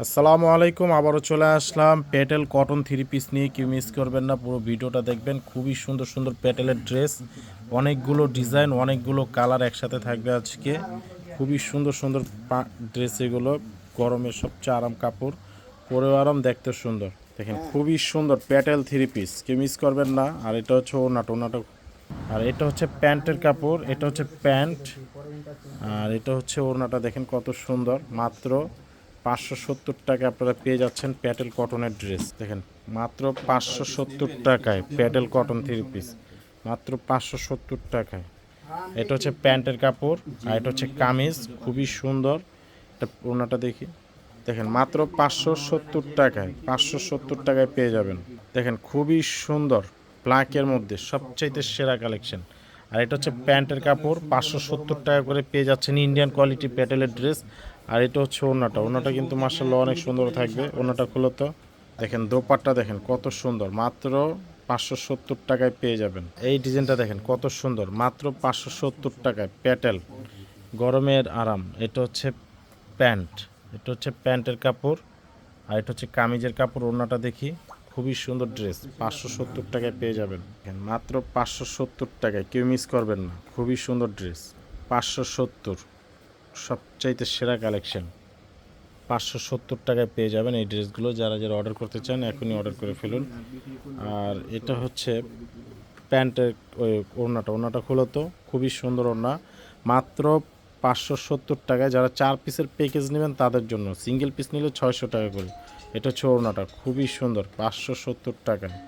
আসসালামু আলাইকুম, আবারও চলে আসলাম পেটেল কটন থ্রি পিস নিয়ে, কেউ মিস করবেন না, পুরো ভিডিওটা দেখবেন। খুবই সুন্দর সুন্দর পেটেলের ড্রেস অনেকগুলো ডিজাইন অনেকগুলো কালার একসাথে থাকবে আজকে। খুবই সুন্দর সুন্দর ড্রেস এগুলো গরমের সবচেয়ে আরাম কাপড়, পরেও আরাম, দেখতে সুন্দর। দেখেন, খুবই সুন্দর প্যাটেল থ্রি পিস কেউ মিস করবেন না। আর এটা হচ্ছে ওনাটা নাটক আর এটা হচ্ছে প্যান্টের কাপড়, এটা হচ্ছে প্যান্ট। আর এটা হচ্ছে ওড়নাটা, দেখেন কত সুন্দর, মাত্র পাঁচশো সত্তর টাকায় আপনারা পেয়ে যাচ্ছেন প্যাটেল কটনের ড্রেস দেখেন, মাত্র পাঁচশো সত্তর টাকায় প্যাটেল কটন থ্রি পিস মাত্র পাঁচশো সত্তর টাকায়। এটা হচ্ছে প্যান্টের কাপড় আর এটা হচ্ছে কামিজ, খুবই সুন্দর। এটা ওড়নাটা দেখি। দেখেন, মাত্র পাঁচশো সত্তর টাকায়, পাঁচশো সত্তর টাকায় পেয়ে যাবেন। দেখেন, খুবই সুন্দর ব্ল্যাকের মধ্যে সবচাইতে সেরা কালেকশন আর এটা হচ্ছে প্যান্টের কাপড়, পাঁচশো সত্তর টাকা করে পেয়ে যাচ্ছেন ইন্ডিয়ান কোয়ালিটি প্যাটেলের ড্রেস আর এটা হচ্ছে ওনাটা ওনাটা কিন্তু মার্শাল্লাহ অনেক সুন্দর থাকবে। ওনাটা খুলো তো। দেখেন দোপাট্টা দেখেন, কত সুন্দর। মাত্র পাঁচশো সত্তর টাকায় পেয়ে যাবেন। এই ডিজাইনটা দেখেন, কত সুন্দর। মাত্র পাঁচশো সত্তর টাকায় প্যাটেল, গরমের আরাম। এটা হচ্ছে প্যান্ট। এটা হচ্ছে প্যান্টের কাপড়। আর এটা হচ্ছে কামিজের কাপড়। ওড়নাটা দেখি, খুবই সুন্দর ড্রেস। পাঁচশো সত্তর টাকায় পেয়ে যাবেন। মাত্র পাঁচশো সত্তর টাকায়। কেউ মিস করবেন না। খুবই সুন্দর ড্রেস। পাঁচশো সত্তর। সবচাইতে সেরা কালেকশন পাঁচশো সত্তর টাকায় পেয়ে যাবেন এই ড্রেসগুলো। যারা যারা অর্ডার করতে চান, এখনই অর্ডার করে ফেলুন। আর এটা হচ্ছে প্যান্টের ওই ওড়নাটা। ওড়নাটা খুলো তো, খুবই সুন্দর ওড়না। মাত্র পাঁচশো সত্তর টাকায় যারা চার পিসের প্যাকেজ নেবেন, তাদের জন্য সিঙ্গেল পিস নিলে ছয়শো টাকা করে। এটা হচ্ছে ওড়নাটা, খুবই সুন্দর, পাঁচশো সত্তর টাকায়।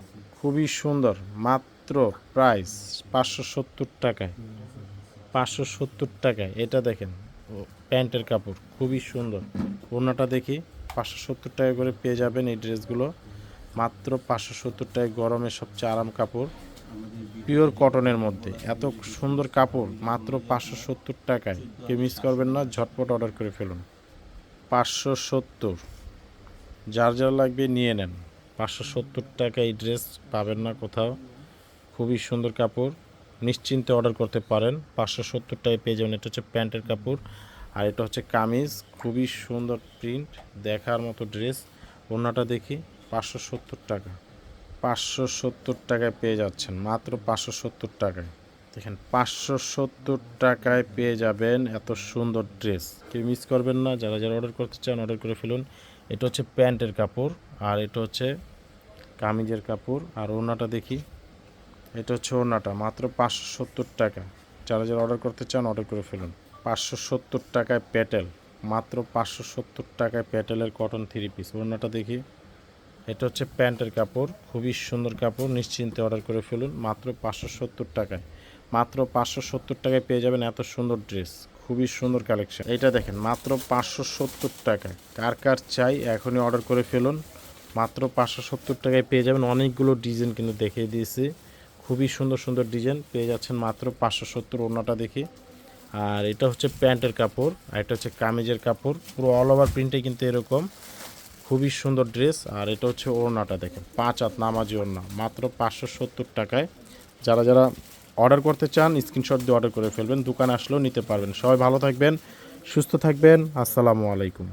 খুবই সুন্দর, মাত্র প্রাইস পাঁচশো সত্তর টাকায়। পাঁচশো সত্তর টাকায়। এটা দেখেন প্যান্টের কাপড়, খুবই সুন্দর। ওড়নাটা দেখি, পাঁচশো সত্তর টাকা করে পেয়ে যাবেন এই ড্রেসগুলো। মাত্র পাঁচশো সত্তর টাকায় গরমের সবচেয়ে আরাম কাপড়, পিওর কটনের মধ্যে। এত সুন্দর কাপড়, মাত্র পাঁচশো সত্তর টাকায়। কেউ মিস করবেন না, ঝটপট অর্ডার করে ফেলুন। পাঁচশো সত্তর। যার যার লাগবে নিয়ে নেন। পাঁচশো সত্তর টাকা এই ড্রেস পাবেন না কোথাও। খুবই সুন্দর কাপড়। নিশ্চিন্তে অর্ডার করতে পারেন। পাঁচশো সত্তর টাকায় পেয়ে যাবেন। এটা হচ্ছে প্যান্টের কাপড়। আর এটা হচ্ছে কামিজ। খুবই সুন্দর প্রিন্ট দেখার মতো ড্রেস ওড়নাটা দেখি, পাঁচশো সত্তর টাকা। পাঁচশো সত্তর টাকায় পেয়ে যাচ্ছেন। মাত্র পাঁচশো সত্তর টাকায়। দেখেন, পাঁচশো সত্তর টাকায় পেয়ে যাবেন এত সুন্দর ড্রেস কেউ মিস করবেন না। যারা যারা অর্ডার করতে চান অর্ডার করে ফেলুন। এটা হচ্ছে প্যান্টের কাপড়। আর এটা হচ্ছে কামিজের কাপড়। আর ওড়নাটা দেখি এটা হচ্ছে ওড়নাটা, মাত্র পাঁচশো সত্তর টাকা। যারা যারা অর্ডার করতে চান অর্ডার করে ফেলুন। পাঁচশো সত্তর টাকায় প্যাটেল মাত্র পাঁচশো সত্তর টাকায় প্যাটেলের কটন থ্রি পিস ওড়নাটা দেখি। এটা হচ্ছে প্যান্টের কাপড়, খুবই সুন্দর কাপড়, নিশ্চিন্তে অর্ডার করে ফেলুন, মাত্র পাঁচশো সত্তর টাকায়। মাত্র পাঁচশো সত্তর টাকায় পেয়ে যাবেন এত সুন্দর ড্রেস খুবই সুন্দর কালেকশন এটা দেখেন, মাত্র পাঁচশো সত্তর টাকায়। কার কার চাই, এখনই অর্ডার করে ফেলুন। মাত্র পাঁচশো সত্তর টাকায় পেয়ে যাবেন, অনেকগুলো ডিজাইন কিন্তু দেখিয়ে দিয়েছি। খুবই সুন্দর সুন্দর ডিজাইন। পেয়ে যাচ্ছেন মাত্র পাঁচশো সত্তর ওড়নাটা দেখি। আর এটা হচ্ছে প্যান্টের কাপড়, আর এটা হচ্ছে কামিজের কাপড়। পুরো অল ওভার প্রিন্টে কিন্তু এরকম। খুবই সুন্দর ড্রেস আর এটা হচ্ছে ওড়নাটা দেখেন, পাঁচ হাত নামাজি ওড়না, মাত্র পাঁচশো সত্তর টাকায়। যারা যারা অর্ডার করতে চান স্ক্রিনশট দিয়ে অর্ডার করে ফেলবেন, দোকানে আসলেও নিতে পারবেন। সবাই ভালো থাকবেন, সুস্থ থাকবেন, আসসালামু আলাইকুম।